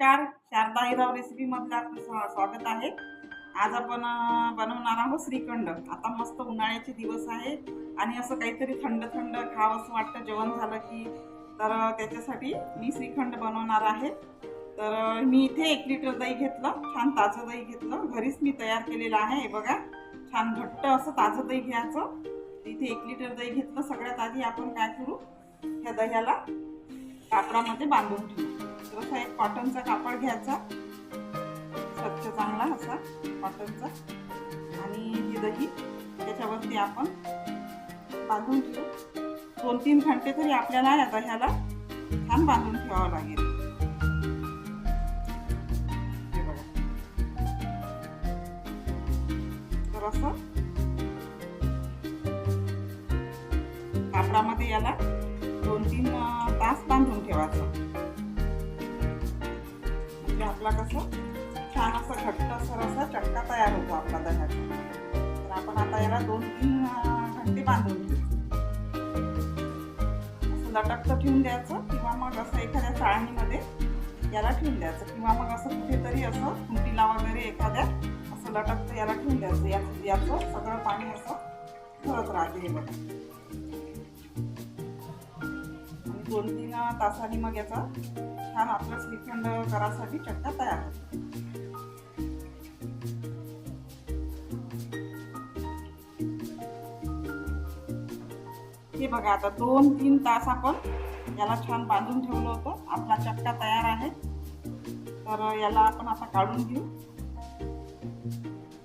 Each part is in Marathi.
नमस्कार. शारदा हिराव रेसिपीमधलं आपलं स्वा- स्वागत आहे. आज आपण बनवणार आहोत श्रीखंड. आता मस्त उन्हाळ्याचे दिवस आहे आणि असं काहीतरी थंड थंड खावं असं वाटतं. जेवण झालं की तर त्याच्यासाठी मी श्रीखंड बनवणार आहे. तर मी इथे एक लिटर दही घेतलं छान ताजं दही घेतलं. घरीच मी तयार केलेलं आहे हे बघा. छान घट्ट असं ताजं दही घ्यायचं. इथे एक लिटर दही घेतलं. सगळ्यात आधी आपण काय करू? ह्या दह्याला कापडामध्ये बांधून ठेवू. असा एक कॉटनचा कापड घ्यायचा. स्वच्छ चांगला असा कॉटनचा आणि ही दही त्याच्यावरती आपण बांधून ठेवू. दोन तीन घंटे तरी आपल्याला या दह्याला छान बांधून ठेवावं लागेल. तर असं कापडामध्ये याला दोन तीन तास बांधून ठेवायचं. आपला कसं छान असं घट्ट असं असा चटका तयार होतो आपला दह्याचा. तर आपण आता याला दोन तीन अं, घंटे बांधून घेऊ. असं लटकतं ठेवून द्यायचं किंवा मग असं एखाद्या चाळणीमध्ये याला ठेवून द्यायचं किंवा मग असं कुठेतरी असं खुंटीला वगैरे एखाद्या असं लटकतं याला ठेवून द्यायचं. याचं याचं सगळं पाणी असं भरत राहते हे बघा. दोन तीन तासांनी मग याचा छान आपलं श्रीखंड करासाठी चटका तयार होतो. हे बघा आता दोन तीन तास आपण याला छान बांधून ठेवलं होतं. आपला चटका तयार आहे. तर याला आपण आता काढून घेऊ.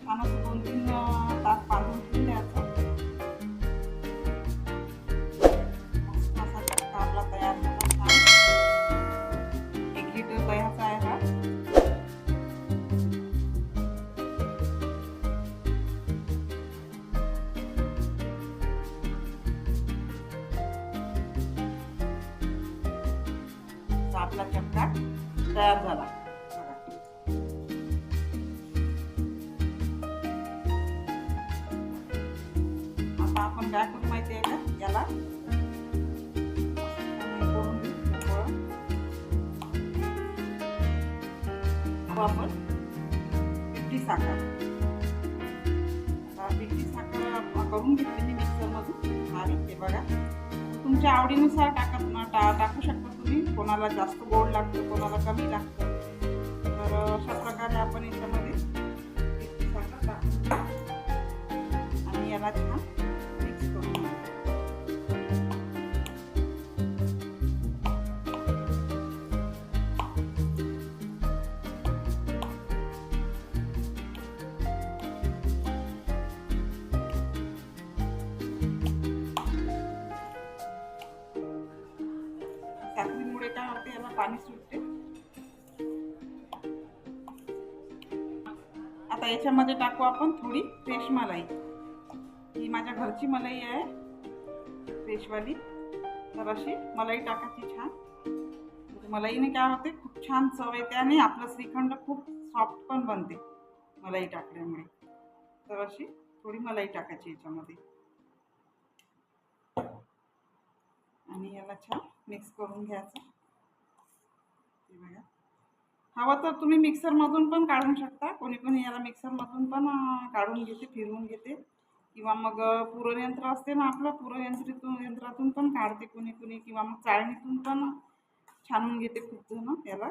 छान असं दोन तीन तास बांधून ठेवू आपला चपटा तयार झाला. आता आपण काय करू माहिती आहे का? याला आपण पिठी साखर. आता पिठी साखर करून घेतली मी मिक्सरमधून आणि ते बघा. तुमच्या आवडीनुसार टाकत टा टाकू शकता. तुम्ही कोणाला जास्त गोड लागतं कोणाला कमी लागतं. तर अशा प्रकारे आपण याच्यामध्ये आणि याला छान साखरेमुळे काय होते याला पाणी सुटते. आता याच्यामध्ये टाकू आपण थोडी फ्रेश मलाई. ही माझ्या घरची मलाई आहे फ्रेशवाली तर अशी मलाई टाकायची छान. मलाईने काय होते खूप छान चव येते आणि आपलं श्रीखंड खूप सॉफ्ट पण बनते मलाई टाकल्यामुळे. तर अशी थोडी मलाई टाकायची याच्यामध्ये. आणि याला छान मिक्स करून घ्यायचं. ते बघा. हवं तर तुम्ही मिक्सरमधून पण काढून शकता. कोणी कोणी याला मिक्सरमधून पण काढून घेते फिरवून घेते. किंवा मग पुरणयंत्र असते ना आपलं पुरणयंत्रीतून यंत्रातून पण काढते कोणी कोणी. किंवा मग चाळणीतून पण छानून घेते खूप जण याला.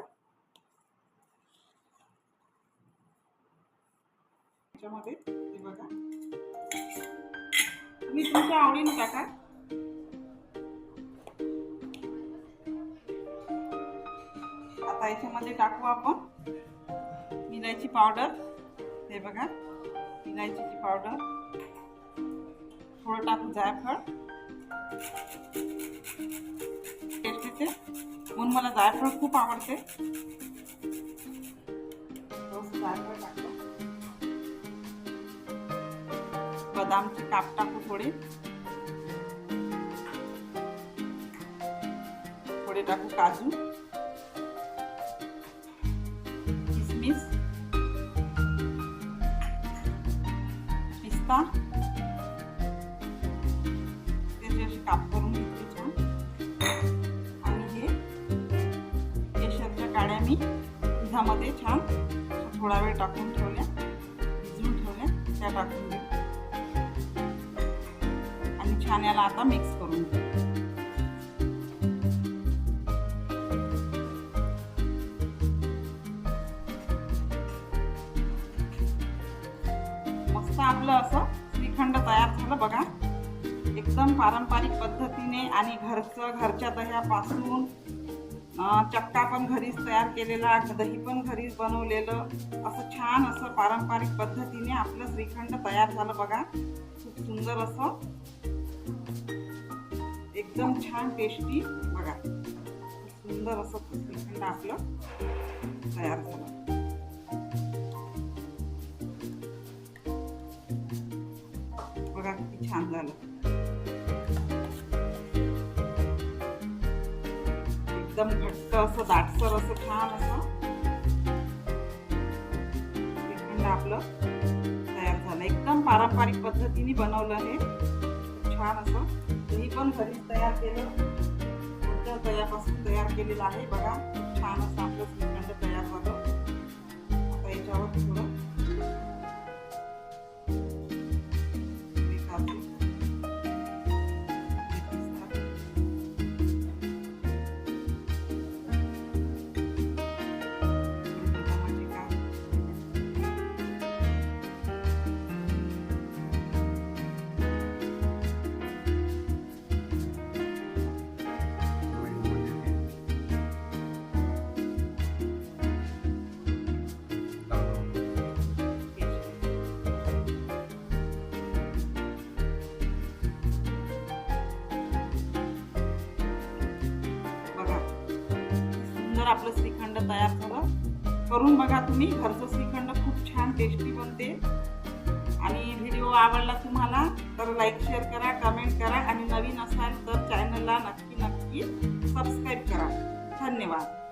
याच्यामध्ये बघा. तुम्ही तुमच्या आवडीने टाका. आता याच्यामध्ये टाकू आपण इलायची पावडर हे बघा इलायचीची पावडर थोडं टाकू जायफळ टेस्ट येते म्हणून मला जायफळ खूप आवडते थोडंसं जायफळ टाकलं बदामचे काप टाकू थोडे थोडे टाकू काजू किसमिस पिस्ता त्याचे असे काप करून घेतले छान आणि हे केशरच्या काड्या मी दुधामध्ये छान थोडा वेळ टाकून ठेवल्या भिजवून ठेवल्या त्या टाकून देऊ आणि छान याला आता मिक्स करून घेऊ आपलं असं श्रीखंड तयार झालं बघा. एकदम पारंपरिक पद्धतीने आणि घरचं घरच्या दह्यापासून चक्का पण घरीच तयार केलेला दही पण घरीच बनवलेलं. असं छान असं पारंपरिक पद्धतीने आपलं श्रीखंड तयार झालं बघा. खूप सुंदर असं. एकदम छान टेस्टी बघा. सुंदर असं श्रीखंड आपलं तयार झालं. छान झालं. एकदम घट्ट असं दाटसर असं छान असं श्रीखंड आपलं तयार झालं. एकदम पारंपरिक पद्धतीने बनवलं हे. छान असं. मी पण घरीच तयार केलं. घरच्या तयापासून तयार केलेलं आहे. बघा छान असं आपलं श्रीखंड तयार झालं. आता याच्यावर थोडं सुंदर आपलं श्रीखंड तयार झालं करून बघा तुम्ही. घरचं श्रीखंड खूप छान टेस्टी बनते. आणि व्हिडिओ आवडला तुम्हाला तर लाईक शेअर करा कमेंट करा. आणि नवीन असाल तर चॅनलला नक्की नक्की सबस्क्राईब करा. धन्यवाद.